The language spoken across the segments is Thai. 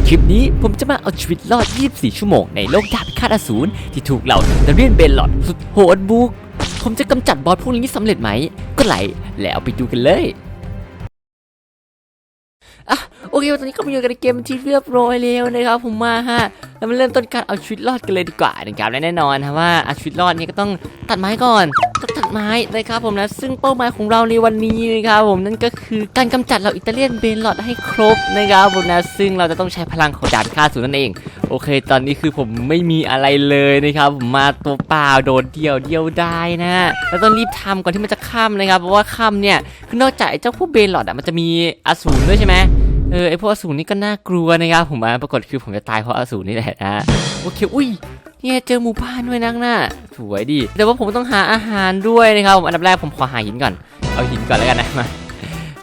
ในคลิปนี้ผมจะมาเอาชีวิตรอด 24 ชั่วโมงในโลกดาบพิฆาตอสูรที่ถูกเหล่าดาเรียนเบลลอดสุดโหดบุก ผมจะกำจัดบอสพวกนี้สำเร็จไหม ก็ไหลแล้วไปดูกันเลย โอเคตอนนี้ก็มาอยู่กันในเกมที่เรียบร้อยแล้วนะครับผมมาฮะแล้วมาเริ่มต้นการเอาชีวิตรอดกันเลยดีกว่านะครับและแน่นอนนะว่าเอาชีวิตรอดนี้ก็ต้องตัดไม้ก่อนต้องตัดไม้นะครับผมนะซึ่งเป้าหมายของเราในวันนี้นะครับผมนั่นก็คือการกำจัดเหล่าอิตาเลียนเบนลอดให้ครบนะครับผมนะซึ่งเราจะต้องใช้พลังของดาบพิฆาสูนั่นเอง โอเค ตอนนี้คือผมไม่มีอะไรเลยนะครับผมมาตัวเปล่าโดดเดี่ยวเดียวได้นะแล้วต้องรีบทำก่อนที่มันจะค่ำนะครับเพราะว่าค่ำเนี่ยคือนอกจากเจ้าพวกเบนหลอดอะมันจะมีอสูรด้วยใช่ไหม เออไอพวกอสูรนี่ก็น่ากลัวนะครับผมมาปรากฏคือผมจะตายเพราะอสูรนี่แหละนะโอเคอุ้ยเนี่ยเจอหมู่บ้านด้วยนักหน้าสวยดี แต่ว่าผมต้องหาอาหารด้วยนะครับอันดับแรกผมขอหาหินก่อน เอาหินก่อนแล้วกันนะมา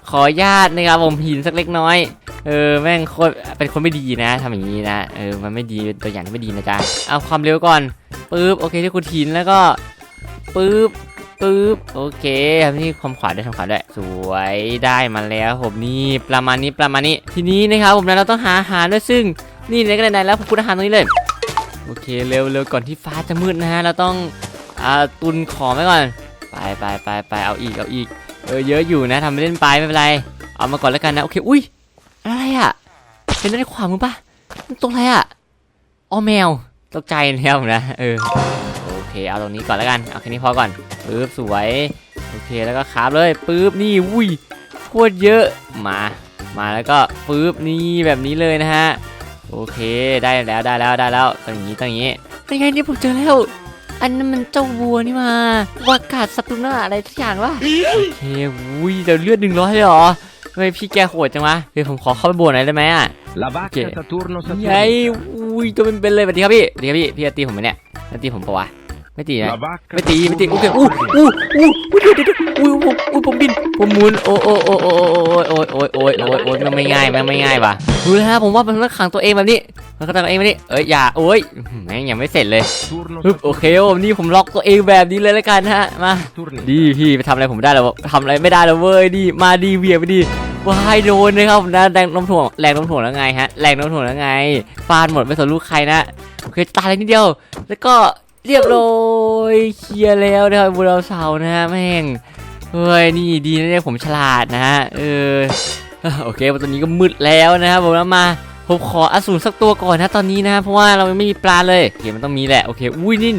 ขอญาตนะครับผมหินสักเล็กน้อย เออแม่งโคตรเป็นคนไม่ดีนะทำอย่างนี้นะเออมันไม่ดีตัวอย่างที่ไม่ดีนะจ๊ะเอาความเร็วก่อนปึ๊บโอเคที่คุณหินแล้วก็ปึ๊บ ปึ๊บโอเคนี่ความขวาด้วยทางขวาด้วยสวยได้มาแล้วผมนี่ประมาณนี้ประมาณนี้ ทีนี้นะครับผมนะเราต้องหาอาหารด้วยซึ่งนี่ในกระดานแล้วผมพูดอาหารตรงนี้เลยโอเคเร็วเร็วก่อนที่ฟ้าจะมืดนะฮะเราต้องอ่าตุนของไว้ก่อนไปไปไปไปเอาอีกเอาอีกเออเยอะอยู่นะทำไปเล่นไปไม่เป็นไรเอามาก่อนแล้วกันนะโอเคอุ้ยอะไรอะเป็นด้านขวามือปะมันตรงอะไรอะอ๋อแมวตกใจแล้วนะเออ เคเอาตรงนี้ก่อนแล้วกัน เอาแค่นี้พอก่อนปึ๊บสวย โอเคแล้วก็คราบเลยปึ๊บนี่อุ้ยโคตรเยอะมา มาแล้วก็ปึ๊บนี่แบบนี้เลยนะฮะโอเคได้แล้วได้แล้วได้แล้วต้องอย่างนี้ต้องอย่างนี้เป็นไงนี่ผมเจอแล้ว อันนั้นมันเจ้าวัวนี่มาวากาศสัตว์ตุน่าอะไรสักอย่างวะโอเคอุ้ยเดี๋ยวเลือดหนึ่งร้อยเลยเหรอทำไมพี่แกโหดจังวะเดี๋ยวผมขอเข้าไปโบนหน่อยได้ไหมอะ La vacca Che- Saturno ยั Saturno ยอุ้ยตัวเป็นๆเลยสวัสดีครับพี่สวัสดีครับพี่พี่จะตีผมไหมเนี่ยจะตีผมปะวะ ไม่ตีนะ La vacca ไม่ตีไม่ตีโอเคอู้อู้อู้อู้เดี๋ยวเดี๋ยวเดี๋ยวอู้อู้อู้ผมบินผมหมุนโอ้โอ้โอ้โอ้โอ้โอ้โอ้โอ้โอ้โอ้โอ้มันไม่ง่ายมันไม่ง่ายว่ะดูแล้วฮะผมว่ามันต้องขังตัวเองแบบนี้มันก็ต้องตัวเองแบบนี้เอ้ยอย่าโอ้ยแม่งยังไม่เสร็จเลย Saturno ฮึบโอเคผมนี่ผมล็อกตัวเองแบบนี้เลยแล้วกันฮะมา Saturni ดีพี่ไปทำอะไรผมได้แล้วทำอะไรไม่ได้แล้วเว้ยดีมาดีเวียไปดีวายโดนนะครับผมนะแรงน้ำถ่วงแรงน้ำถ่วงแล้วไงฮะแรงน้ำถ่วงแล้วไงฟาดหมดไม่สนลูกใครนะโอเคตายเลยนิดเดียว แล้วก็ เรียบร้อยเคลียร์แล้วนะครับบูราเสานะฮะแม่งเฮ้ยนี่ดีนะเนี่ยผมฉลาดนะฮะเออโอเคตอนนี้ก็มืดแล้วนะครับผมมาผมขออสูรสักตัวก่อนนะตอนนี้นะเพราะว่าเราไม่มีปลาเลยโอเคมันต้องมีแหละโอเคอุ้ยนี่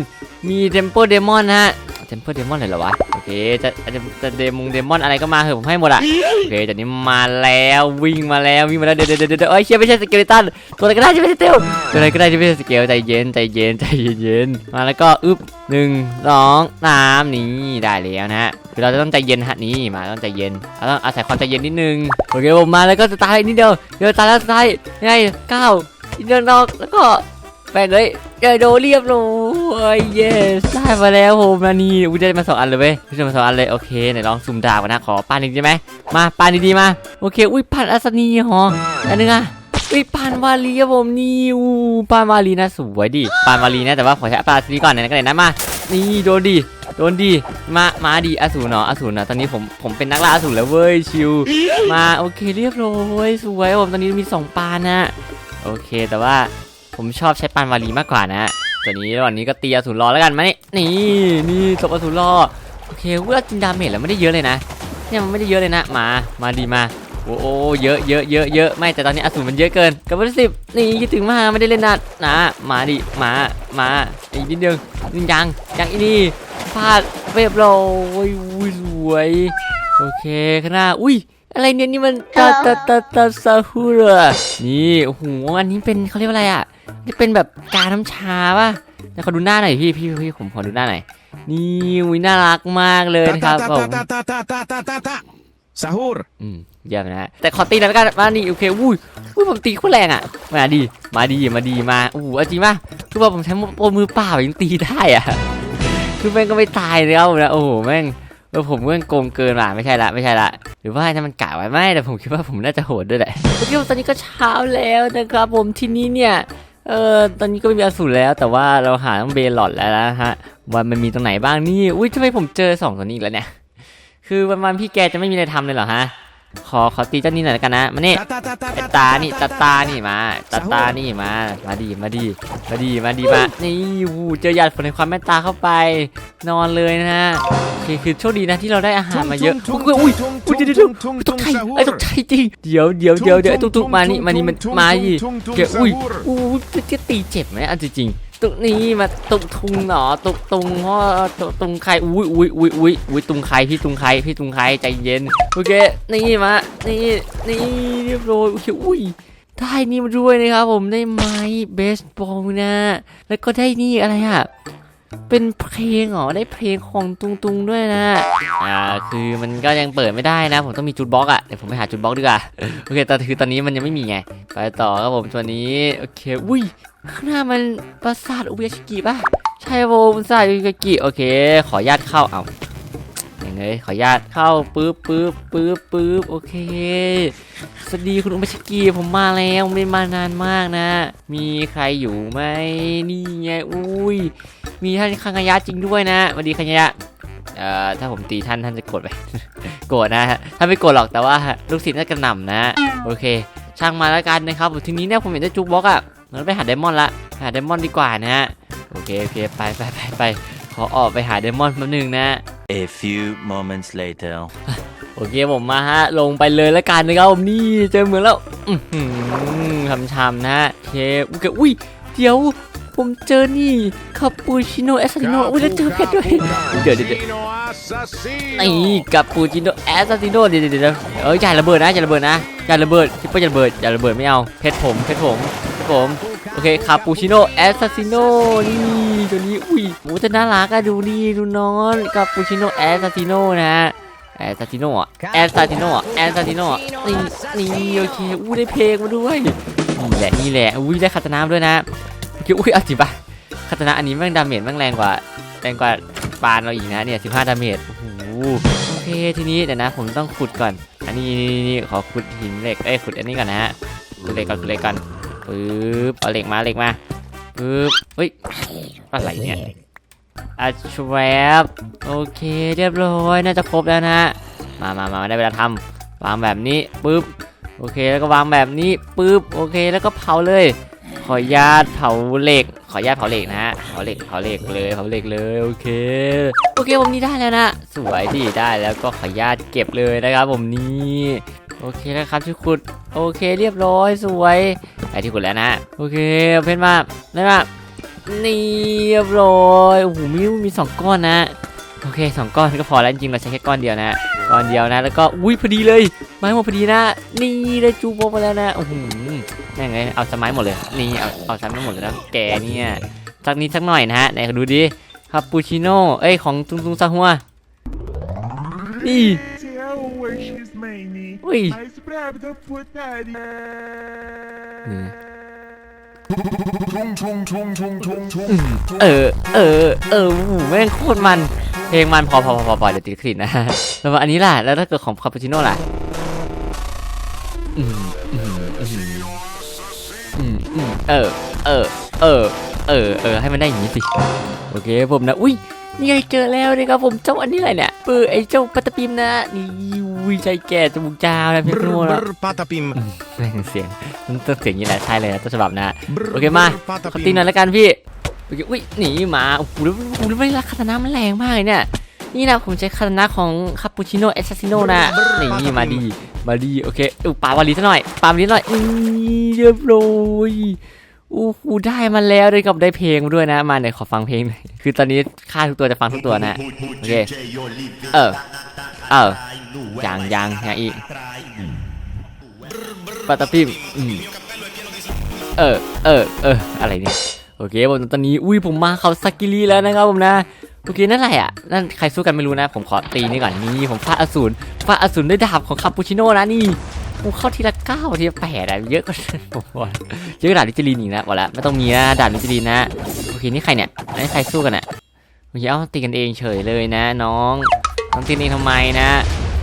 มีเทมเปอร์เดมอนนะฮะ เทมเพอร์เดมอนเลยเหรอวะ โอเค จะจะจะเดมงเดมอนอะไรก็มาเถอะผมให้หมดอะโอเคจากนี้มาแล้ววิ่งมาแล้ววิ่งมาแล้วเดี๋ยวเดี๋ยวเดี๋ยวเดี๋ยวเอ้ยเชี่ยไม่ใช่สเกเลตันตัวอะไรก็ได้ที่ไม่ใช่เตลตัวอะไรก็ได้ที่ไม่ใช่สเกลใจเย็นใจเย็นใจเย็นมาแล้วก็อึ๊บหนึ่งสองสามนี่ได้แล้วนะฮะคือเราจะต้องใจเย็นฮะนี่มาต้องใจเย็นเราต้องอาศัยความใจเย็นนิดนึงโอเคผมมาแล้วก็จะตายนิดเดียวเดี๋ยวตายแล้วตายยังไงเก้าอีกเดียวนอกแล้วก็ แปดเลยเจอโดเรียบร้อยเยสได้มาแล้วผมนะนี่อุ้ยได้มาสองอันเลยเว้ยได้มาสองอันเลยโอเคไหนลองซูมดาวกันนะขอปานอีกได้ไหมมาปานดีๆมาโอเค อุ้ยปานอัศนีหออันนึงอะอุ้ยปานวาลีครับผมนี่อู้ปานวาลีนะสวยดิปานวาลีนะแต่ว่าขอใช้ปานอัศนีก่อนนะก็เลยนะมานี่โดนดิโดนดิมา มาดิอสูรเนาะอสูรเนาะตอนนี้ผม ผมเป็นนักล่าอสูรแล้วเว้ย ชิว มา โอเค เรียบร้อย สวยผมตอนนี้มีสองปานนะ โอเค แต่ว่า ผมชอบใช้ปานวาลีมากกว่านะตัวนี้วันนี้ก็ตีอสูรรอแล้วกันมานี่นี่นี่ศพอสูรรอโอเคเวลาจินดาเมจแล้วไม่ได้เยอะเลยนะเนี่ยมันไม่ได้เยอะเลยนะมามาดีมาโอ้โอ้เยอะเยอะเยอะเยอะไม่แต่ตอนนี้อสูรมันเยอะเกินกับวันสิบนี่คิดถึงมาไม่ได้เล่นนานนะมาดิมามาอีกนิดเดียวนี่ยังยังอีนี่พลาดเรียบร้อยอุ้ยสวยโอเคข้างหน้าอุ้ย อะไรเนี่ยนี่มันตาตาตาตาซาฮูเระนี่โอ้โหอันนี้เป็นเขาเรียกว่าอะไรอะนี่เป็นแบบกาน้ำชาป่ะเดี๋ยวขอดูหน้าหน่อยพี่พี่พี่ผมขอดูหน้าหน่อยนี่อุ้ยน่ารักมากเลย Ta นะครับ ta ผ ta ม ta ta ta ta ta ta ta Sahur อืมเยี่ยมนะฮะแต่ขอตีหน่อยแล้วกันมานี่โอเคอุ้ยอุ้ยผมตีโคตรแรงอะมาดีมาดีมาดีมาโอ้โหเอาจริงป่ะคือว่าผมใช้มือเปล่ายังตีได้อะคือแม่งก็ไม่ตายแล้วนะโอ้โหแม่ง เออผมเรื่องโกงเกินว่ะไม่ใช่ละไม่ใช่ละหรือว่าถ้ามันกะไว้ไม่แต่ผมคิดว่าผมน่าจะโหดด้วยแหละโอเคตอนนี้ก็เช้าแล้วนะครับ ผมที่นี่เนี่ยเออตอนนี้ก็ไม่มีอสูรแล้วแต่ว่าเราหาต้องเบลลอดแล้วนะฮะวันมันมีตรงไหนบ้างนี่อุ้ยทำไมผมเจอสองตัวนี้อีกแล้วเนี่ยคือวันวันพี่แกจะไม่มีอะไรทำเลยเหรอฮะ ขอขอตีเจ้านี่หน่อยละกันนะมานี่ Ta ta ta ta ไอ้ ta ตานี่ตาตานี่มาตาตานี่มา มาดีมาดีมาดีมาดีมานี่วูเจอหยาดฝนในความเมตตาเข้าไป นอนเลยนะฮะโอเคคือโชคดีนะที่เราได้อาหารมาเยอะ Tung, อุ้ย tung, อุ้ย tung, อุ้ย tung, เดี๋ยวเดี๋ยว tung, ต tung, กใจ tung, ไอ้ยตกใจจริงเดี๋ยวเดี๋ยวเดี๋ยวเดี๋ยวไอ้ตุ๊กตุ๊กมานี่มานี่มันมาดิ tung, tung, เกอุ้ย sahur. อู้จะจะตีเจ็บไหมอันจริงๆ ตุนี่มาตุทุงหนอตุตุงพ่อตุงใครอุ้ยอุ้ยอุ้ยอุ้ยอุ้ยตุงใครพี่ตุงใครพี่ตุงใครใจเย็นโอเคนี่มานี่นี่เรียบร้อยโอเคอุ้ยได้นี่มาด้วยนะครับผมได้ไม้เบสบอลนะแล้วก็ได้นี่อะไรอะเป็นเพลงเหรอได้เพลงของตุงตุงด้วยนะอ่าคือมันก็ยังเปิดไม่ได้นะ ผมต้องมีจุดบล็อกอะเดี๋ยวผมไปหาจุดบล็อกดีกว่าโอเคแต่คือตอนนี้มันยังไม่มีไงไปต่อครับผมตัวนี้โอเคอุ้ย ข้างหน้ามันปราสาทอุเบชิกิป่ะใช่ครับผมปราสาทอุเบชิกิโอเค ขอญาตเข้าเอาอย่างเงี้ยขอญาตเข้าปึ๊บปึ๊บปึ๊บปึ๊บโอเค สวัสดีคุณอุเบชิกิผมมาแล้วไม่มานานมากนะ มีใครอยู่ไหมนี่ไงอุ้ยมีท่านคังยะจริงด้วยนะสวัสดีคังยะเอ่อถ้าผมตีท่านท่านจะโกรธไหมโกรธนะฮะถ้านไม่โกรธหรอกแต่ว่าลูกศิษย์น่าจะหน่ำนะ โอเค ช่างมาแล้วกันนะครับทีนี้เนี่ยผมเห็นได้จุกบล็อกอะ งั้นไปหาไดมอนด์ละ หาไดมอนด์ดีกว่านะฮะ โอเค โอเค ไปไปไปไปขอออกไปหาไดมอนด์แป๊บนึงนะ A few moments later. โอเคผมมาฮะ ลงไปเลยแล้วกันนะครับผมนี่เจอเหมืองแล้วอือหือทำชำนะฮะโอเคโอเคอุ้ยเดี๋ยวผมเจอนี่คาปูชิโน่เอสซาติโน่อุ้ยแล้วเจอเพชรด้วยเดี๋ยวเดี๋ยวเดี๋ยว Assassino, assassino. นี่กับปูจิโน่แอสซาติโน่เดี๋ยวเดี๋ยวเดี๋ยวเอ้ยอย่าระเบิดนะอย่าระเบิดนะอย่าระเบิดคิดว่าอย่าระเบิดอย่าระเบิดไม่เอาเพชรผมเพชรผมเพชร ผม โอเคคาปูชิโน่แอสซาซิโน่นี่ตัวนี้อุ้ยโอ้จะน่ารักอะดูนี่ดูนอนคาปูชิโน่แอสซาซิโน่นะฮะแอสซาซิโน่อะแอสซาซิโน่อะแอสซาซิโน่อะนี่นี่โอเคอู้ได้เพลงมาด้วยนี่แหละนี่แหละอุ้ยได้คาตนาด้วยนะโอเคอุ้ยเอาจริงปะคาตนาอันนี้แม่งดาเมจแม่งแรงกว่าแรงกว่าปานเราอีกนะเนี่ย15ดาเมจโอ้โหโอเคทีนี้เดี๋ยวนะผมต้องขุดก่อน อันนี้นี่นี่ขอขุดหินเหล็กเอ้ยขุดอันนี้ก่อนนะฮะขุดเหล็กก่อนขุดเหล็กก่อน ปึ๊บเอาเหล็กมาเหล็กมาปึ๊บเฮ้ยอะไรเนี่ยอะชแวบโอเคเรียบร้อยน่าจะครบแล้วนะมามามาได้เวลาทำวางแบบนี้ปึ๊บโอเคแล้วก็วางแบบนี้ปึ๊บโอเคแล้วก็เผาเลย ขอญาตเผาเหล็ก ขอญาตเผาเหล็กนะฮะเผาเหล็กเผาเหล็กเลยเผาเหล็กเลยโอเคโอเคผมนี่ได้แล้วนะ สวยดีได้แล้วก็ขอญาตเก็บเลยนะครับผมนี่ โอเคแล้วครับที่ขุดโอเคเรียบร้อยสวยไอที่ขุดแล้วนะโอเคเอาเพนมาได้มานี่เรียบร้อยโอ้โหมีมีสองก้อนนะโอเคสองก้อนก็พอแล้วจริงเราใช้แค่ก้อนเดียวนะก้อนเดียวนะแล้วก็อุ้ยพอดีเลยไม้หมดพอดีนะ นี่ได้จูโบมาแล้วนะโอ้โหแม่งไงเอาสไม้หมดเลยนี่เอาเอาสไม้หมดเลยนะแกเนี่ยสักนิดสักหน่อยนะฮะไหนดูดิคาปูชิโน่เอ้ยของตุงตุงซาฮัวนี่ Tell where she's made Ui. mais brava putaria. Tung, tung, tung, tung, tung, tung. เออ เออ เออโอ้โหแม่งโคตรมัน เพลงมันพอพอพอพอพอเดี๋ยวติดคลิปนะ แล้วมาอันนี้ล่ะ แล้วถ้าเกิดของคาปูชิโน่ล่ะอืมอืมอืมอืมอืมเออ เออ เออ เออ เออ ให้มันได้อย่างนี้สิ โอเคผมนะ อุ้ย นี่ไงเจอแล้วนะครับผมเจ้าอันนี้อะไรเนี่ยเออไอเจ้าปัตตปิมนะนี่อุ้ยใจแก่จมูกจาวนะเพชร Brr, โน่นะ brr, patapim. แม่งเสียงมันต้องเสียงอย่างนี้แหละใช่เลยนะต้นฉบับนะ Brr, Ok, ma. brr, ขอ patapim. ตีหน่อยละกันพี่โอเคอุ้ยหนีมาโอ้โหแล้วโอ้โหแล้วไม่รักคาตานะมันแรงมากเลยเนี่ยนี่นะผมใช้คาตานะของคาปูชิโน่เอสซาซิโน่นะนี่มาดีมาดีโอเคอุยปาวาลีซะหน่อยปาวาลีหน่อยนี่เรียบร้อยโอ้โหได้มาแล้วด้วยกับได้เพลงมาด้วยนะ มาเดี๋ยขอฟังเพลงหน่อยคือตอนนี้ค่าทุกตัวจะฟังทุกตัวนะโอเคเออเออยังยังอยังอีกปัตตาพิมเออเออเอออะไรเนี่ยโอเคผมตอนนี้อุ้ยผมมาเขาซากิริแล้วนะครับผมนะโอเคนั่นอะไรอะนั่นใครสู้กันไม่รู้นะ ผมขอตีนี่ก่อนนี่ผมฟาดอสูรฟาดอสูรด้วยดาบของคาปูชิโน่นะนี่ ผมเข้าทีละเก้าทีละแปดอะเยอะกว่าผมว่าเยอะกว่าดาบลิจิลีนอีกนะบอกแล้วไม่ต้องมีนะด่าบลิจิลีนนะโอเคนี่ใครเนี่ยนี่ใครสู้กันอะโอเคเอาตีกันเองเฉยเลยนะ น้องน้องตีกันเองทำไมนะ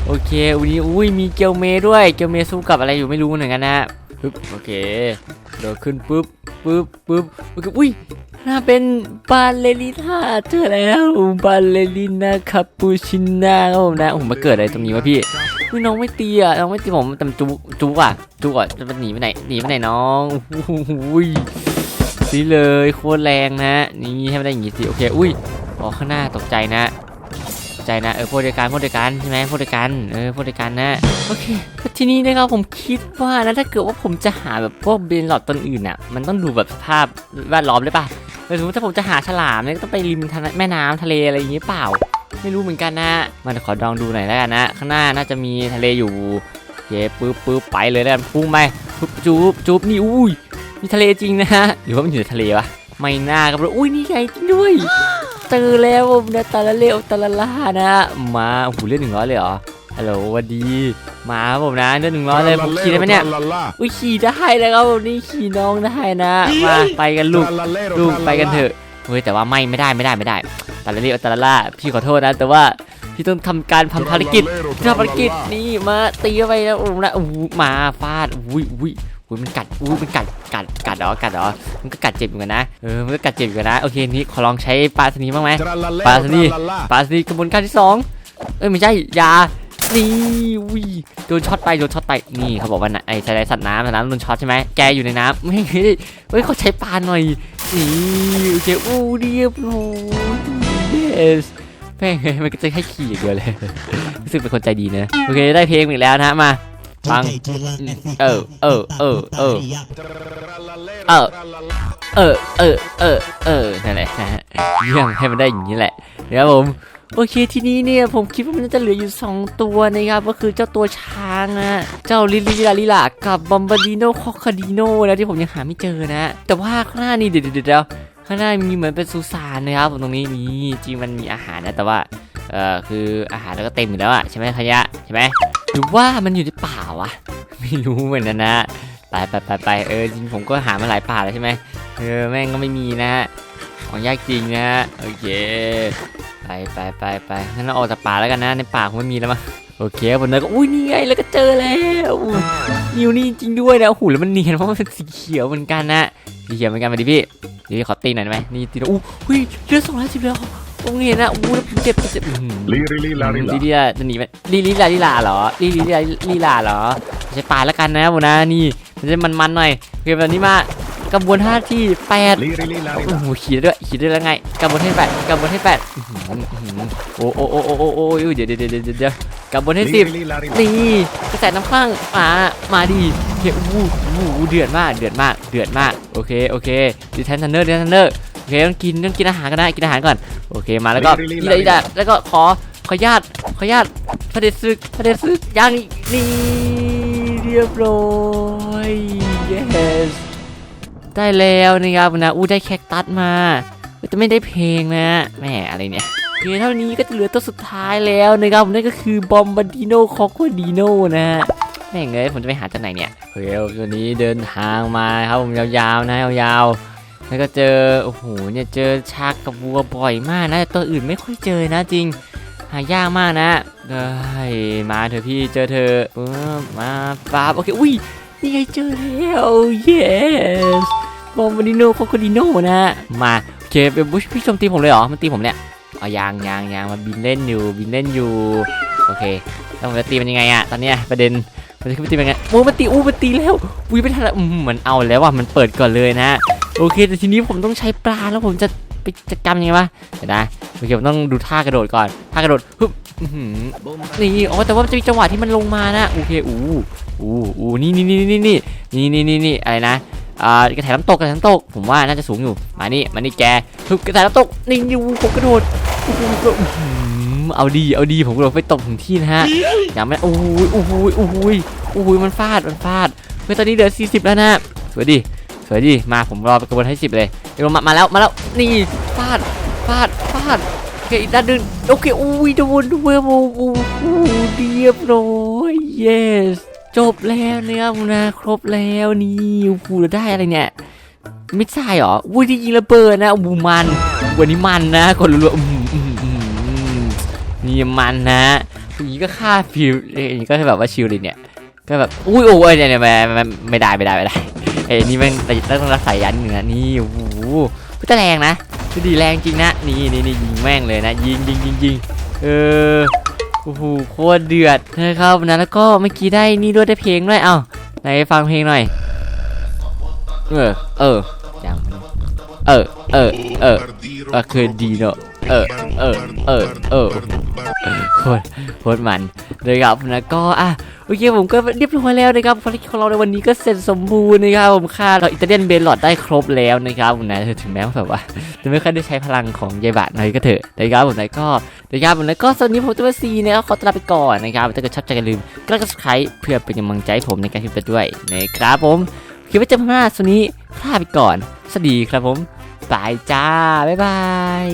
โอเควันนี้อุ้ยมีเกียวเมด้วยเกียวเมสู้กับอะไรอยู่ไม่รู้เหมือนกันนะปึ๊บโอเคโดดขึ้นปุ๊บปุ๊บปุ๊บโอเคอุ้ยน่าเป็นบาเลริน่าเจอแล้วบาเลริน่าคาปูชิน่าครับผมนะโอ้โหมาเกิดอะไรตรงนี้วะพี่ อุ้ยน้องไม่ตีอะน้องไม่ตีผมแต่จุกจุกอะจุกอะจะหนีไปไหนหนีไปไหนน้องอุ้ยซีเลยโคตรแรงนะนี่ให้มันได้อย่างงี้สิโอเคอุ้ยอ๋อข้างหน้าตกใจนะตกใจนะเออพวกเดียวกันพวกเดียวกันใช่ไหมพวกเดียวกันเออพวกเดียวกันนะโอเคทีนี้นะครับผมคิดว่านะถ้าเกิดว่าผมจะหาแบบพวกเบนหลอดต้นอื่นอะมันต้องดูแบบสภาพแวดล้อมด้วยป่ะสมมติถ้าผมจะหาฉลามเนี่ยต้องไปริมทะเลแม่น้ำทะเลอะไรอย่างงี้เปล่า ไม่รู้เหมือนกันนะมาเดี๋ยวขอลองดูหน่อยแล้วกันนะ ข้างหน้าน่าจะมีทะเลอยู่เย้ปึ๊บปึ๊บไปเลยแล้วกันพุ่งไปปุ๊บจูบจูบนี่อุ้ยมีทะเลจริงนะฮะหรือว่ามันอยู่ในทะเลวะไม่น่าครับแล้วอุ้ยนี่ไงจริงด้วยเจอแล้วผมนะตาละเลวตาละล่านะมาโอ้โหเลือดหนึ่งร้อยเลยเหรอฮัลโหลสวัสดี มาครับผมนะเลือดหนึ่งร้อยเลยผมขี่ได้ไหมเนี่ยอุ้ยขี่ได้เลยครับผมนี่ขี่น้องได้นะมาไปกันลูกลูกไปกันเถอะเฮ้ยแต่ว่าไม่ไม่ได้ไม่ได้ไม่ได้ ตาละเลียวตาล่าพี่ขอโทษนะ แต่ว่าพี่ต้องทำการทำภารกิจทำภารกิจนี่มาตีไปแล้วโอ้นะโอ้โหมาฟาดอุ้ยอุ้ยอุ้ยมันกัดอุ้ยมันกัดกัดกัดเหรอกัดเหรอมันก็กัดเจ็บอยู่กันนะเออมันก็กัดเจ็บอยู่กันนะโอเคนี่ขอลองใช้ปลาสนีบ้างไหมปลาสนีปลาสนีกระบวนการที่สองเอ้ยไม่ใช่ยานี่อุ้ยโดนช็อตไปโดนช็อตไปนี่เขาบอกว่าไอ้ใช้สัตว์น้ำสัตว์น้ำโดนช็อตใช่ไหมแกอยู่ในน้ำไม่เฮ้ยเฮ้ยเขาใช้ปลาหน่อยนี่โอเคอู้เรียบร้อย yes แม่งมันก็จะให้ขี่อย่างเดียวเลย รู้สึกเป็นคนใจดีนะ โอเค ได้เพลงอีกแล้วนะมาฟังเออเออเออเออเออเออเออเออเออนั่นแหละนะฮะเยี่ยมให้มันได้อย่างนี้แหละเดี๋ยวผมโอเคทีนี้เนี่ยผมคิดว่ามันน่าจะเหลืออยู่ 2 ตัวนะครับก็คือเจ้าตัวช้างนะเจ้าลิลิลาลิลากับบอมบาดิโนคอคาดิโนนะที่ผมยังหาไม่เจอนะ แต่ว่าข้างหน้านี่เดี๋ยวเดี๋ยวเดี๋ยว ข้างหน้ามีเหมือนเป็นสุสานนะครับผมตรงนี้นี่จริงมันมีอาหารนะแต่ว่าเออคืออาหารแล้วก็เต็มอยู่แล้วอะใช่ไหมขยะใช่ไหมหรือว่ามันอยู่ในป่าวะไม่รู้เหมือนกันนะไปไปไปไปเออจริงผมก็หามาหลายป่าแล้วใช่ไหมเออแม่งก็ไม่มีนะของยากจริงนะโอเคไปไปไปไปงั้นเราออกจากป่าแล้วกันนะ ในป่าคงไม่มีแล้วมั้ง โอเคบนนั้นก็อุ้ยนี่ไงแล้วก็เจอแล้วอุ้ยนิวนี่จริงด้วยนะโอ้โหแล้วมันเนียนเพราะมันเป็นสีเขียวเหมือนกันนะสีเขียวเหมือนกันมาดิพี่เดี๋ยวขอตีหน่อยได้ไหมนี่ตีหน่อยอู้หูยเลือดสองร้อยสิบแล้วโอ้เห็นนะอู้แล้วผมเจ็บเจ็บอื้อหือลีลีลีลาลีลีลาลีลาจะหนีไหมลีลีลาลีลาเหรอลีลีลาลีลาเหรอใช้ปลาแล้วกันนะบุนะนี่มันจะมันๆหน่อยโอเคแบบนี้มา กระบวนท่าที่แปดโอ้โหขี่ได้ด้วยขี่ได้แล้วไงกำบนให้แปดกำบนให้แปดโอ้โอ้โอ้โอ้โอ้โอ้เดี๋ยวเดี๋ยวเดี๋ยวเดี๋ยวเดี๋ยวกำบนให้สิบลีลาลีลานี่กระแสน้ำข้างมามาดีโอเคอู้อู้อู้เดือดมากเดือดมากเดือดมากโอเคโอเคดิทันทันเนอร์ดิทันทันเนอร์โอเคต้องกินต้องกินอาหารกันนะกินอาหารก่อนโอเคมาแล้วก็นี่เลยนะแล้วก็ขอขอญาตขอญาตพระเดชศึกพระเดชศึกย่างนี่นี่เรียบร้อย yes ได้แล้วนะครับนะอู้ได้แคคตัสมาแต่ไม่ได้เพลงนะแหมอะไรเนี่ยโอเคเท่านี้ก็จะเหลือตัวสุดท้ายแล้วนะครับนั่นก็คือบอมบาดิโนคอโคดิโนนะฮะแม่งเลยผมจะไปหาจากไหนเนี่ยเฮ้ยวันนี้เดินทางมาครับผมยาวๆนะยาวๆแล้วก็เจอโอ้โหเนี่ยเจอชากกับวัวบ่อยมากนะแต่ตัวอื่นไม่ค่อยเจอนะจริงหายากมากนะเอ้ยมาเถอะพี่เจอเธอมาป๊าบโอเคอุ้ยนี่ไงเจอแล้ว yes บอมบาดิโนโคโคดิโนนะมาโอเคเป็นบุชพี่ชมตีผมเลยเหรอมันตีผมเนี่ยเอายางยางยางมาบินเล่นอยู่บินเล่นอยู่โอเคแล้วผมจะตีมันยังไงอะตอนเนี้ยประเด็นมันจะขึ้นไปตีมันยังไงโอ้มันตีอู้มันตีแล้วอุ้ยไม่ทันละอืมเหมือนเอาแล้วว่ะมันเปิดก่อนเลยนะโอเคแต่ทีนี้ผมต้องใช้ปลาแล้วผมจะไปจัดการยังไงวะเดี๋ยวนะโอเคผมต้องดูท่ากระโดดก่อนท่ากระโดดฮึบนี่อ๋อแต่ว่าจะมีจังหวะที่มันลงมานะโอเคอู้อู้อู้นี่นี่นี่นี่นี่นี่นี่นี่นี่อะไรนะ อ่ากระแสน้ำตกกระแสน้ำตกผมว่าน่าจะสูงอยู่มานี่มานี่แกฮึบกระแสน้ำตกนี่อยู่ผมกระโดดเอาดีเอาดีผมกระโดดไปตกถึงที่นะฮะอย่างไม่โอ้โหโอ้โหโอ้โหโอ้โหมันฟาดมันฟาดเฮ้ยตอนนี้เหลือ 40 แล้วนะสวยดิสวยดิมาผมรอกระบวนให้ 10 เลยเดี๋ยวมามาแล้วมาแล้วนี่ฟาดฟาดฟาดโอเคอีกด้านหนึงโอเคอุ้ยโดนด้วยโอ้โหเรียบร้อย yes จบแล้วเนี่ยคุณนะครบแล้วนี่โอ้โหเราได้อะไรเนี่ยไม่ใช่หรออุ้ยที่ยิงระเบิดนะบูมัน วันนี้มันนะคนรัวๆนี่มันนะอย่างนี้ก็ฆ่าฟิวอย่างนี้ก็แบบว่าชิลเลยเนี่ย ก็แบบอุ้ยโอ้ยเนี่ยไม่ไม่ได้ไม่ได้ไม่ได้เอ้นี่แม่งต้องรักษายันอยู่นะนี่โอ้โหก็จะแรงนะดีแรงจริงนะนี่นี่นี่ยิงแม่งเลยนะยิงยิงยิงยิงเออ โอ้โหโคตรเดือดนะครับนะแล้วก็เมื่อกี้ได้นี่ด้วยได้เพลงด้วยเอ้าไหนฟังเพลงหน่อย เออ เออจังเออ เออ เออเออคือดีเนอะ เออเออเออเออโคตรโคตรมันเลยครับนะก็อะโอเคผมก็เรียบร้อยแล้วนะครับภารกิจของเราในวันนี้ก็เสร็จสมบูรณ์นะครับผมฆ่าเราอิตาเลียนเบลลอดได้ครบแล้วนะครับผมนะถึงแม้ว่าแบบว่าจะไม่ค่อยได้ใช้พลังของยายบาทหน่อยก็เถอะนะครับผมนะก็นะครับผมนะก็สวัสดีผมตัวซีนะครับขอตลาไปก่อนนะครับถ้าเกิดชอบใจอย่าลืมกด subscribe เพื่อเป็นกำลังใจผมในการคลิปต่อด้วยนะครับผมคิดว่าจะพลาดส่วนนี้พลาดไปก่อนสวัสดีครับผม บายจ้า บ๊ายบาย